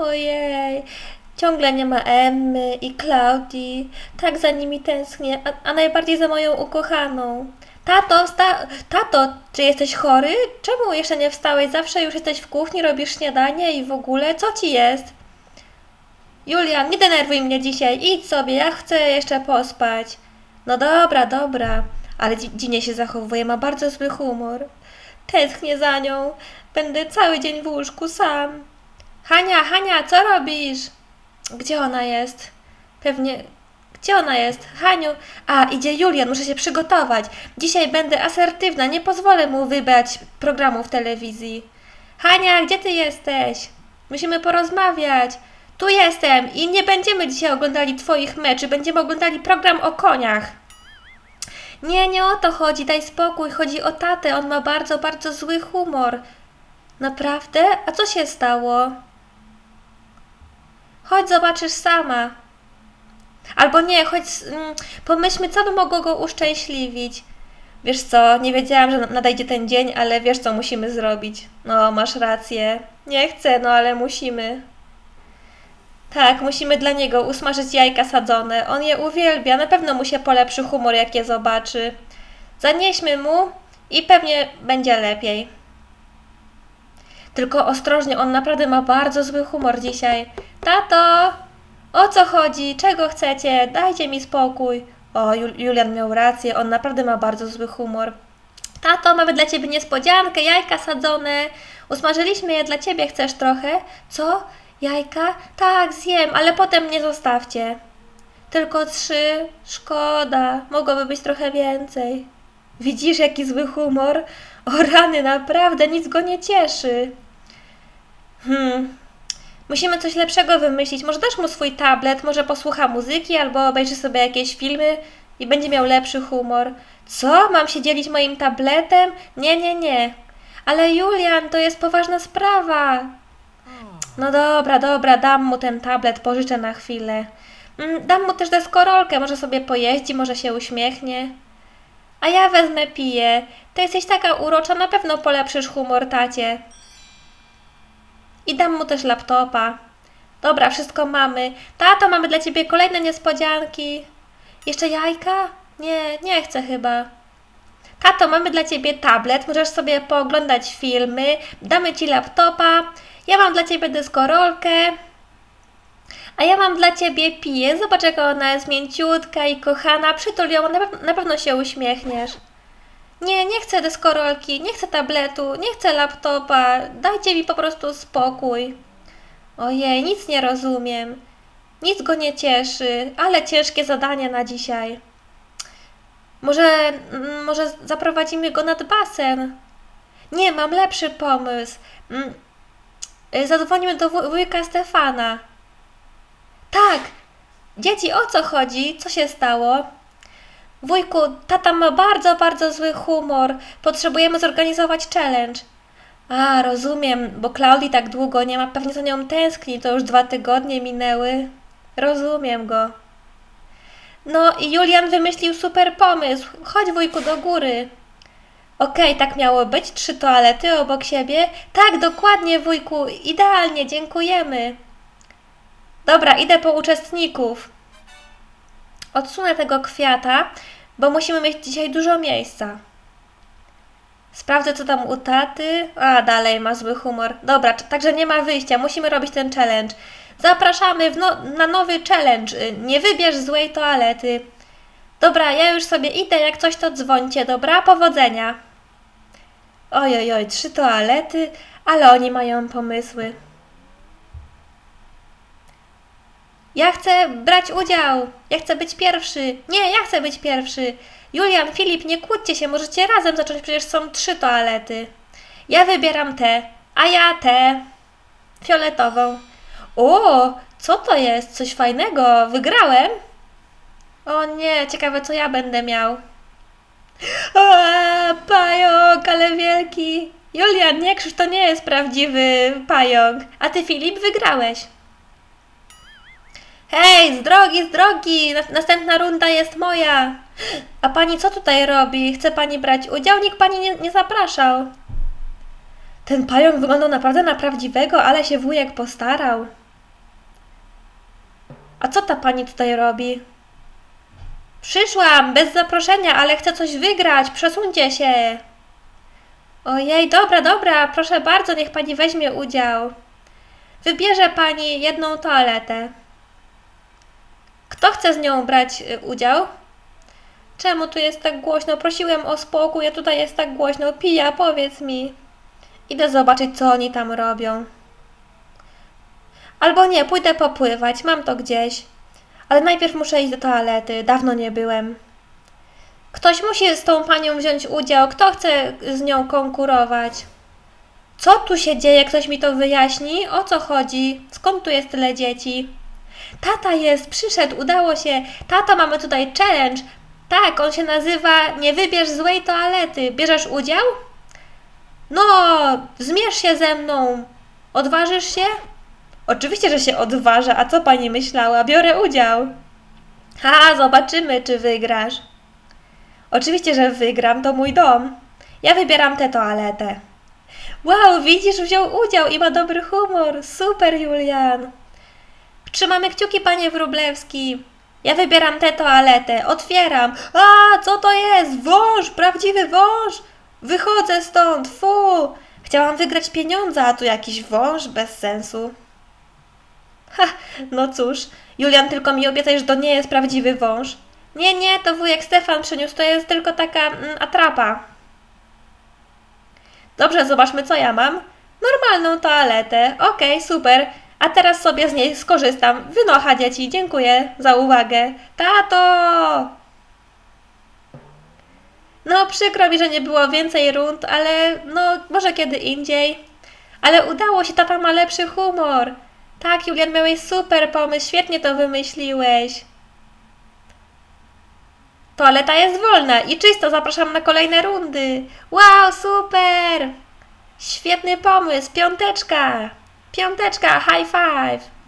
Ojej, ciągle nie ma Emmy i Klaudii. Tak za nimi tęsknię, a, a najbardziej za moją ukochaną. Tato, wsta- Tato, czy jesteś chory? Czemu jeszcze nie wstałeś? Zawsze już jesteś w kuchni, robisz śniadanie i w ogóle, co ci jest? Julian, nie denerwuj mnie dzisiaj, idź sobie, ja chcę jeszcze pospać. No dobra, dobra, ale dzi- dziwnie się zachowuje, ma bardzo zły humor. Tęsknię za nią, będę cały dzień w łóżku sam. Hania, Hania, co robisz? Gdzie ona jest? Pewnie. Gdzie ona jest? Haniu. A, idzie Julian, muszę się przygotować. Dzisiaj będę asertywna, nie pozwolę mu wybrać programu w telewizji. Hania, gdzie ty jesteś? Musimy porozmawiać. Tu jestem i nie będziemy dzisiaj oglądali twoich meczy, będziemy oglądali program o koniach. Nie, nie o to chodzi, daj spokój, chodzi o tatę, on ma bardzo, bardzo zły humor. Naprawdę? A co się stało? Chodź, zobaczysz sama. Albo nie, chodź, mm, pomyślmy, co by mogło go uszczęśliwić. Wiesz co, nie wiedziałam, że nadejdzie ten dzień, ale wiesz co musimy zrobić. No, masz rację. Nie chcę, no ale musimy. Tak, musimy dla niego usmażyć jajka sadzone. On je uwielbia, na pewno mu się polepszy humor, jak je zobaczy. Zanieśmy mu i pewnie będzie lepiej. Tylko ostrożnie, on naprawdę ma bardzo zły humor dzisiaj. Tato! O co chodzi? Czego chcecie? Dajcie mi spokój. O, Jul- Julian miał rację, on naprawdę ma bardzo zły humor. Tato, mamy dla ciebie niespodziankę, jajka sadzone. Usmażyliśmy je dla ciebie, chcesz trochę? Co? Jajka? Tak, zjem, ale potem nie zostawcie. Tylko trzy? Szkoda, mogłoby być trochę więcej. Widzisz, jaki zły humor? O rany, naprawdę, nic go nie cieszy. Hmm, musimy coś lepszego wymyślić. Może dasz mu swój tablet, może posłucha muzyki albo obejrzy sobie jakieś filmy i będzie miał lepszy humor. Co? Mam się dzielić moim tabletem? Nie, nie, nie. Ale Julian, to jest poważna sprawa. No dobra, dobra, dam mu ten tablet, pożyczę na chwilę. Mm, Dam mu też deskorolkę, może sobie pojeździ, może się uśmiechnie. A ja wezmę piję. Ty jesteś taka urocza, na pewno polepszysz humor tacie. I dam mu też laptopa. Dobra, wszystko mamy. Tato, mamy dla ciebie kolejne niespodzianki. Jeszcze jajka? Nie, nie chcę chyba. Tato, mamy dla ciebie tablet, możesz sobie pooglądać filmy, damy ci laptopa. Ja mam dla ciebie deskorolkę. A ja mam dla ciebie piję. Zobacz, jaka ona jest mięciutka i kochana. Przytul ją, na pewno się uśmiechniesz. Nie, nie chcę deskorolki, nie chcę tabletu, nie chcę laptopa. Dajcie mi po prostu spokój. Ojej, nic nie rozumiem. Nic go nie cieszy, ale ciężkie zadanie na dzisiaj. Może, mm, może zaprowadzimy go nad basen? Nie, mam lepszy pomysł. Mm, y, Zadzwonimy do wuj- wujka Stefana. Tak! Dzieci, o co chodzi? Co się stało? Wujku, tata ma bardzo, bardzo zły humor. Potrzebujemy zorganizować challenge. A, rozumiem, bo Klaudii tak długo nie ma, pewnie za nią tęskni, to już dwa tygodnie minęły. Rozumiem go. No i Julian wymyślił super pomysł. Chodź wujku do góry. Okej, tak miało być? Trzy toalety obok siebie? Tak, dokładnie wujku, idealnie, dziękujemy. Dobra, idę po uczestników. Odsunę tego kwiata, bo musimy mieć dzisiaj dużo miejsca. Sprawdzę, co tam u taty. A, dalej ma zły humor. Dobra, także nie ma wyjścia, musimy robić ten challenge. Zapraszamy no, na nowy challenge. Y, Nie wybierz złej toalety. Dobra, ja już sobie idę, jak coś to dzwońcie, dobra? Powodzenia. Oj, oj, oj, trzy toalety, ale oni mają pomysły. Ja chcę brać udział. Ja chcę być pierwszy. Nie, ja chcę być pierwszy. Julian, Filip, nie kłóćcie się, możecie razem zacząć, przecież są trzy toalety. Ja wybieram tę, a ja tę fioletową. O, co to jest? Coś fajnego. Wygrałem? O nie, ciekawe co ja będę miał. O, pająk, ale wielki. Julian, nie krzyż, to nie jest prawdziwy pająk. A ty, Filip, wygrałeś. Hej, z drogi, z drogi! Nas- Następna runda jest moja. A pani co tutaj robi? Chce pani brać udział? Nikt pani nie, nie zapraszał. Ten pająk wyglądał naprawdę na prawdziwego, ale się wujek postarał. A co ta pani tutaj robi? Przyszłam bez zaproszenia, ale chcę coś wygrać. Przesuńcie się. Ojej, dobra, dobra, proszę bardzo, niech pani weźmie udział. Wybierze pani jedną toaletę. Kto chce z nią brać y, udział? Czemu tu jest tak głośno? Prosiłem o spokój, a tutaj jest tak głośno. Pija, powiedz mi. Idę zobaczyć, co oni tam robią. Albo nie, pójdę popływać, mam to gdzieś. Ale najpierw muszę iść do toalety, dawno nie byłem. Ktoś musi z tą panią wziąć udział, kto chce z nią konkurować? Co tu się dzieje? Ktoś mi to wyjaśni? O co chodzi? Skąd tu jest tyle dzieci? Tata jest, przyszedł, udało się. Tato, mamy tutaj challenge. Tak, on się nazywa Nie wybierz złej toalety. Bierzesz udział? No, zmierz się ze mną. Odważysz się? Oczywiście, że się odważę. A co pani myślała? Biorę udział. Ha, zobaczymy, czy wygrasz. Oczywiście, że wygram, to mój dom. Ja wybieram tę toaletę. Wow, widzisz, wziął udział i ma dobry humor. Super, Julian. Trzymamy kciuki, panie Wróblewski. Ja wybieram tę toaletę. Otwieram. A, co to jest? Wąż, prawdziwy wąż. Wychodzę stąd, fu. Chciałam wygrać pieniądze, a tu jakiś wąż bez sensu. Ha, no cóż, Julian tylko mi obiecaj, że to nie jest prawdziwy wąż. Nie, nie, to wujek Stefan przyniósł, to jest tylko taka mm, atrapa. Dobrze, zobaczmy co ja mam. Normalną toaletę, okej, super. A teraz sobie z niej skorzystam. Wynocha dzieci, dziękuję za uwagę. Tato! No, przykro mi, że nie było więcej rund, ale no, może kiedy indziej. Ale udało się, tata ma lepszy humor. Tak, Julian, miałeś super pomysł, świetnie to wymyśliłeś. Toaleta jest wolna i czysto, zapraszam na kolejne rundy. Wow, super! Świetny pomysł, piąteczka! Piąteczka, high five!